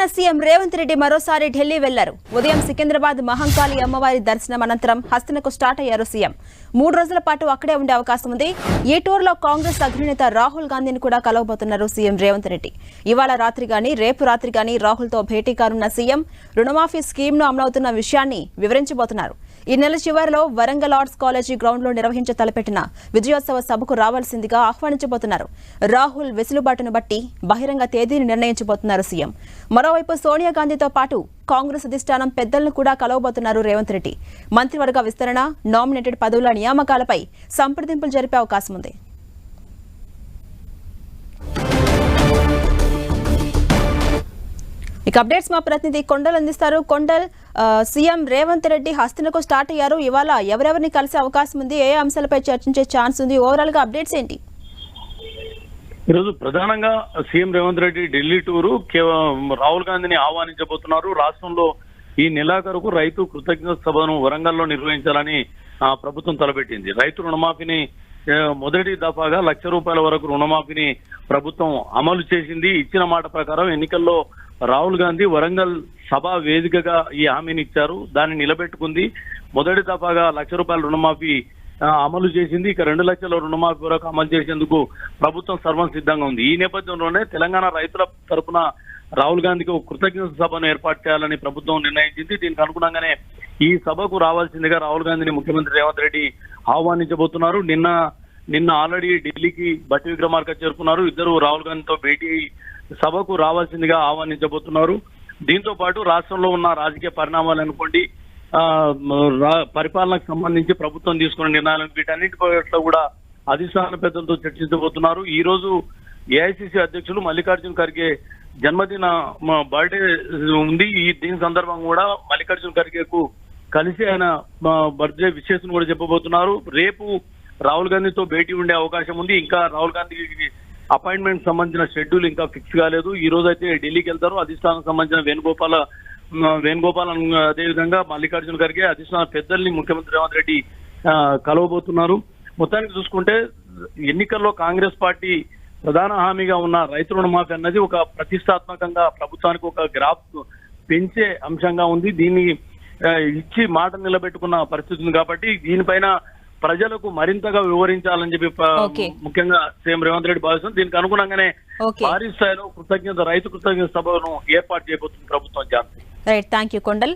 Telangana CM Revanth Reddy మరోసారి ఢిల్లీ వెళ్ళారు. ఉదయం సికింద్రాబాద్ మహంకాళి అమ్మవారి దర్శనం అనంతరం హస్తనకు స్టార్ట్ అయ్యారు సీఎం. మూడు రోజుల పాటు అక్కడే ఉండే అవకాశం ఉంది. ఈ టూర్లో కాంగ్రెస్ అగ్రనేత రాహుల్ గాంధీని కూడా కలవబోతున్నారు సీఎం రేవంత్ రెడ్డి. ఇవాళ రాత్రి గాని రేపు రాత్రి గాని రాహుల్తో భేటీ కానున్న సీఎం రుణమాఫీ స్కీమ్ను అమలవుతున్న విషయాన్ని వివరించబోతున్నారు. ఈ నెల చివరిలో వరంగల్ ఆర్ట్స్ కాలేజీ గ్రౌండ్లో నిర్వహించ తలపెట్టిన విజయోత్సవ సభకు రావాల్సిందిగా ఆహ్వానించబోతున్నారు. రాహుల్ వెసులుబాటును బట్టి బహిరంగ తేదీని నిర్ణయించబోతున్నారు సీఎం. మరోవైపు సోనియా గాంధీతో పాటు కాంగ్రెస్ అధిష్టానం పెద్దలను కూడా కలవబోతున్నారు రేవంత్ రెడ్డి. మంత్రివర్గ విస్తరణ నామినేటెడ్ పదవుల నియామకాలపై సంప్రదింపులు జరిపే అవకాశం ఉంది ఇక అప్డేట్స్ మా ప్రతినిధి కొండల్ అందిస్తారు. కొండల్ సీఎం రేవంత్ రెడ్డి హస్తినకు స్టార్ట్ అయ్యారు. ఇవాళ ఎవరెవరిని కలిసే అవకాశం ఉంది? ఏ అంశాలపై చర్చించే ఛాన్స్ ఉంది? ఓవరాల్గా అప్డేట్స్ ఏంటి? ఈరోజు ప్రధానంగా సీఎం రేవంత్ రెడ్డి ఢిల్లీ టూరు కేవలం రాహుల్ గాంధీని ఆహ్వానించబోతున్నారు. రాష్ట్రంలో ఈ నెలాఖరుకు రైతు కృతజ్ఞత సభను వరంగల్లో నిర్వహించాలని ప్రభుత్వం తలపెట్టింది. రైతు రుణమాఫీని మొదటి దఫాగా లక్ష రూపాయల వరకు రుణమాఫీని ప్రభుత్వం అమలు చేసింది. ఇచ్చిన మాట ప్రకారం ఎన్నికల్లో రాహుల్ గాంధీ వరంగల్ సభ వేదికగా ఈ హామీని ఇచ్చారు. దాన్ని నిలబెట్టుకుంది. మొదటి దఫాగా లక్ష రూపాయల రుణమాఫీ అమలు చేసింది. ఇక రెండు లక్షల రుణమాఫీ వరకు అమలు చేసేందుకు ప్రభుత్వం సర్వం సిద్ధంగా ఉంది. ఈ నేపథ్యంలోనే తెలంగాణ రైతుల తరపున రాహుల్ గాంధీకి ఒక కృతజ్ఞత సభను ఏర్పాటు చేయాలని ప్రభుత్వం నిర్ణయించింది. దీనికి అనుగుణంగానే ఈ సభకు రావాల్సిందిగా రాహుల్ గాంధీని ముఖ్యమంత్రి రేవంత్ రెడ్డి ఆహ్వానించబోతున్నారు. నిన్న నిన్న ఆల్రెడీ ఢిల్లీకి బట్టి విక్రమార్క చేరుకున్నారు. ఇద్దరు రాహుల్ గాంధీతో భేటీ అయి సభకు రావాల్సిందిగా ఆహ్వానించబోతున్నారు. దీంతో పాటు రాష్ట్రంలో ఉన్న రాజకీయ పరిణామాలు అనుకోండి రా- పరిపాలనకు సంబంధించి ప్రభుత్వం తీసుకున్న నిర్ణయాలు వీటన్నిటి పట్ల కూడా అధిష్టాన పెద్దలతో చర్చించబోతున్నారు. ఈ రోజు ఏఐసిసి అధ్యక్షులు మల్లికార్జున్ ఖర్గే జన్మదిన బర్త్డే ఉంది. ఈ దీని సందర్భంగా కూడా మల్లికార్జున్ ఖర్గేకు కలిసి ఆయన బర్త్డే విశేషం కూడా చెప్పబోతున్నారు. రేపు రాహుల్ గాంధీతో భేటీ ఉండే అవకాశం ఉంది. ఇంకా రాహుల్ గాంధీకి అపాయింట్మెంట్ సంబంధించిన షెడ్యూల్ ఇంకా ఫిక్స్ కాలేదు. ఈ రోజు అయితే ఢిల్లీకి వెళ్తారు. అధిష్టానం సంబంధించిన వేణుగోపాల వేణుగోపాలన్ అదేవిధంగా మల్లికార్జున ఖర్గే అధిష్టాన పెద్దల్ని ముఖ్యమంత్రి రేవంత్ రెడ్డి కలవబోతున్నారు. మొత్తానికి చూసుకుంటే ఎన్నికల్లో కాంగ్రెస్ పార్టీ ప్రధాన హామీగా ఉన్న రైతు రుణమాఫీ అన్నది ఒక ప్రతిష్టాత్మకంగా ప్రభుత్వానికి ఒక గ్రాఫ్ పెంచే అంశంగా ఉంది. దీన్ని ఇచ్చి మాట నిలబెట్టుకున్న పరిస్థితి ఉంది కాబట్టి దీనిపైన ప్రజలకు మరింతగా వివరించాలని చెప్పి. ముఖ్యంగా సీఎం రేవంత్ రెడ్డి భావిస్తుంది దీనికి అనుగుణంగానే భారీ స్థాయిలో కృతజ్ఞత రైతు కృతజ్ఞత సభను ఏర్పాటు చేయబోతుంది ప్రభుత్వం జాతీయ. Right thank you Kondal.